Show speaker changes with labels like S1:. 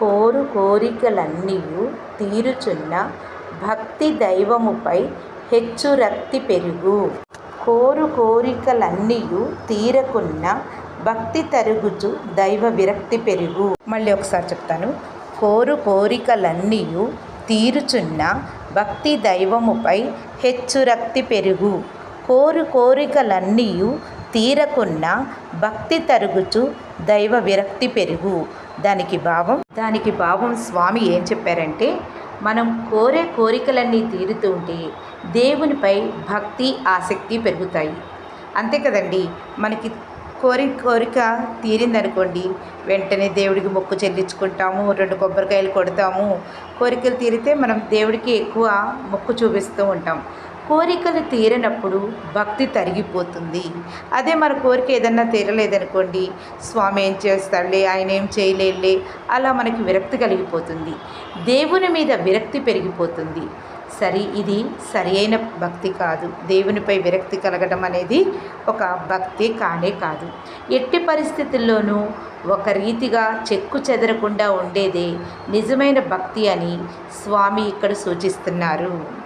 S1: కోరు కోరికలన్నీ తీరుచున్న భక్తి దైవముపై హెచ్చు రక్తి పెరుగు. కోరు కోరికలన్నీ తీరకున్న భక్తి తరుగుచు దైవ విరక్తి పెరుగు. మళ్ళీ ఒకసారి చెప్తాను. కోరు కోరికలన్నీ తీరుచున్న భక్తి దైవముపై హెచ్చు రక్తి పెరుగు. కోరు కోరికలన్నీ తీరకున్న భక్తి తరుగుచు దైవ విరక్తి పెరుగు. దానికి భావం దానికి భావం స్వామి ఏం చెప్పారంటే మనం కోరే కోరికలన్నీ తీరుతూ ఉంటే దేవునిపై భక్తి ఆసక్తి పెరుగుతాయి. అంతే కదండి మనకి కోరి కోరిక తీరిందనుకోండి వెంటనే దేవుడికి మొక్కు చెల్లించుకుంటాము రెండు కొబ్బరికాయలు కొడతాము. కోరికలు తీరితే మనం దేవుడికి ఎక్కువ మొక్కు చూపిస్తూ ఉంటాం. కోరికలు తీరినప్పుడు భక్తి తరిగిపోతుంది. అదే మన కోరిక ఏదన్నా తీరలేదనుకోండి స్వామి ఏం చేస్తాడులే ఆయన ఏం చేయలేలే అలా మనకి విరక్తి కలిగిపోతుంది. దేవుని మీద విరక్తి పెరిగిపోతుంది. సరి ఇది సరియైన భక్తి కాదు. దేవునిపై విరక్తి కలగడం అనేది ఒక భక్తి కానే కాదు. ఎట్టి పరిస్థితుల్లోనూ ఒక రీతిగా చెక్కు చెదరకుండా ఉండేదే నిజమైన భక్తి అని స్వామి ఇక్కడ సూచిస్తున్నారు.